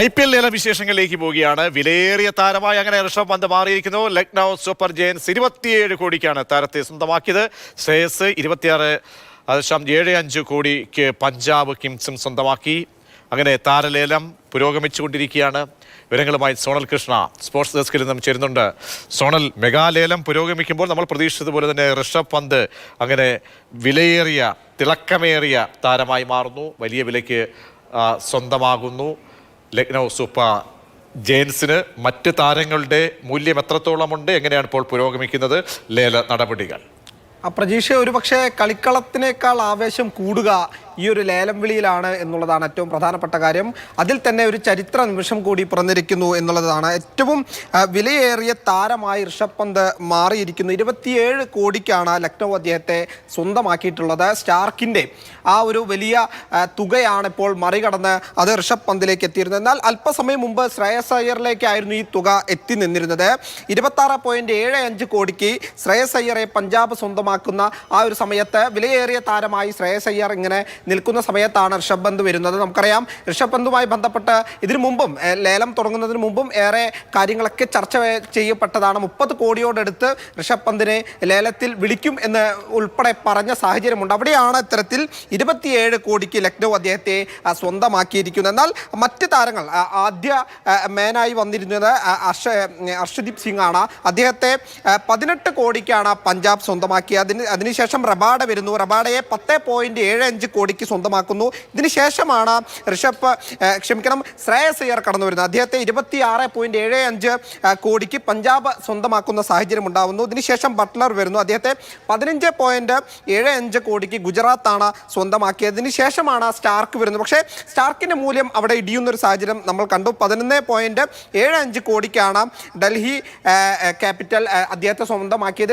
I P L ലേല വിശേഷങ്ങളിലേക്ക് പോവുകയാണ്. വിലയേറിയ താരമായി അങ്ങനെ ഋഷഭ് പന്ത് മാറിയിരിക്കുന്നു. ലക്നൗ സൂപ്പർ ജയൻസ് ഇരുപത്തിയേഴ് കോടിക്കാണ് താരത്തെ സ്വന്തമാക്കിയത്. ശ്രേയസ് ഇരുപത്തിയാറ് ദശാംശം ഏഴ് അഞ്ച് കോടിക്ക് പഞ്ചാബ് കിങ്സും സ്വന്തമാക്കി. അങ്ങനെ താരലേലം പുരോഗമിച്ചുകൊണ്ടിരിക്കുകയാണ്. വിവരങ്ങളുമായി സോണൽ കൃഷ്ണ സ്പോർട്സ് ഡെസ്കിൽ നിന്നും ചേരുന്നുണ്ട്. സോണൽ മെഗാലേലം പുരോഗമിക്കുമ്പോൾ നമ്മൾ പ്രതീക്ഷിച്ചതുപോലെ തന്നെ ഋഷഭ് പന്ത് അങ്ങനെ വിലയേറിയ തിളക്കമേറിയ താരമായി മാറുന്നു. വലിയ വിലയ്ക്ക് സ്വന്തമാകുന്നു. ലക്നൗ സൂപ്പർ ജെയിൻസിന് മറ്റ് താരങ്ങളുടെ മൂല്യം എത്രത്തോളമുണ്ട്? എങ്ങനെയാണ് ഇപ്പോൾ പുരോഗമിക്കുന്നത്? ലേല നടപടികൾ. പ്രതീക്ഷ ഒരുപക്ഷെ കളിക്കളത്തിനേക്കാൾ ആവേശം കൂടുക ഈ ഒരു ലേലം വിളിയിലാണ് എന്നുള്ളതാണ് ഏറ്റവും പ്രധാനപ്പെട്ട കാര്യം. അതിൽ തന്നെ ഒരു ചരിത്ര നിമിഷം കൂടി പിറന്നിരിക്കുന്നു എന്നുള്ളതാണ്. ഏറ്റവും വിലയേറിയ താരമായി ഋഷഭ് പന്ത് മാറിയിരിക്കുന്നു. ഇരുപത്തിയേഴ് കോടിക്കാണ് ലക്നൗ അദ്ദേഹത്തെ സ്വന്തമാക്കിയിട്ടുള്ളത്. സ്റ്റാർക്കിന്റെ ആ ഒരു വലിയ തുകയാണ് ഇപ്പോൾ മറികടന്ന് അത് ഋഷഭ് പന്തിലേക്ക് എത്തിയിരുന്നത്. എന്നാൽ അല്പസമയം മുമ്പ് ശ്രേയസ് അയ്യറിലേക്കായിരുന്നു ഈ തുക എത്തി നിന്നിരുന്നത്. ഇരുപത്താറ് പോയിന്റ് ഏഴ് അഞ്ച് കോടിക്ക് ശ്രേയസ് അയ്യറെ പഞ്ചാബ് സ്വന്തമാക്കുന്ന ആ ഒരു സമയത്ത് വിലയേറിയ താരമായി ശ്രേയസ് അയ്യർ ഇങ്ങനെ നിൽക്കുന്ന സമയത്താണ് ഋഷഭ് പന്ത് വരുന്നത്. നമുക്കറിയാം ഋഷഭ് പന്തുമായി ബന്ധപ്പെട്ട് ഇതിനു മുമ്പും ലേലം തുടങ്ങുന്നതിന് മുമ്പും ഏറെ കാര്യങ്ങളൊക്കെ ചർച്ച ചെയ്യപ്പെട്ടതാണ്. മുപ്പത് കോടിയോടടുത്ത് ഋഷഭ് പന്തിനെ ലേലത്തിൽ വിളിക്കും എന്ന് ഉൾപ്പെടെ പറഞ്ഞ സാഹചര്യമുണ്ട്. അവിടെയാണ് ഇത്തരത്തിൽ ഇരുപത്തിയേഴ് കോടിക്ക് ലക്നൗ അദ്ദേഹത്തെ സ്വന്തമാക്കിയിരിക്കുന്നു സ്വന്തമാക്കിയിരിക്കുന്നത്. എന്നാൽ മറ്റ് താരങ്ങൾ ആദ്യ മേനായി വന്നിരുന്നത് അർഷ അർഷദീപ് സിംഗ് ആണ് അദ്ദേഹത്തെ പതിനെട്ട് കോടിക്കാണ് പഞ്ചാബ് സ്വന്തമാക്കിയത്. അതിന് അതിനുശേഷം റബാഡ വരുന്നു. റബാഡയെ പത്ത് പോയിന്റ് ഏഴ് അഞ്ച് കോടിക്ക് സ്വന്തമാക്കുന്നു. ഇതിനുശേഷമാണ് ഋഷഭ് ക്ഷമിക്കണം ശ്രേയസ് അയ്യർ കടന്നു വരുന്നത്. അദ്ദേഹത്തെ ഇരുപത്തി ആറ് പോയിന്റ് ഏഴ് അഞ്ച് കോടിക്ക് പഞ്ചാബ് സ്വന്തമാക്കുന്ന സാഹചര്യം ഉണ്ടാകുന്നു ഇതിനുശേഷം ബട്ട്ലർ വരുന്നു. അദ്ദേഹത്തെ പതിനഞ്ച് പോയിന്റ് ഏഴ് അഞ്ച് കോടിക്ക് ഗുജറാത്താണ് സ്വന്തമാക്കിയത്. ഇതിനുശേഷമാണ് സ്റ്റാർക്ക് വരുന്നത്. പക്ഷേ സ്റ്റാർക്കിന്റെ മൂല്യം അവിടെ ഇടിയുന്ന ഒരു സാഹചര്യം നമ്മൾ കണ്ടു. പതിനൊന്ന് പോയിന്റ് ഏഴ് അഞ്ച് കോടിക്കാണ് ഡൽഹി ക്യാപിറ്റൽ അദ്ദേഹത്തെ സ്വന്തമാക്കിയത്.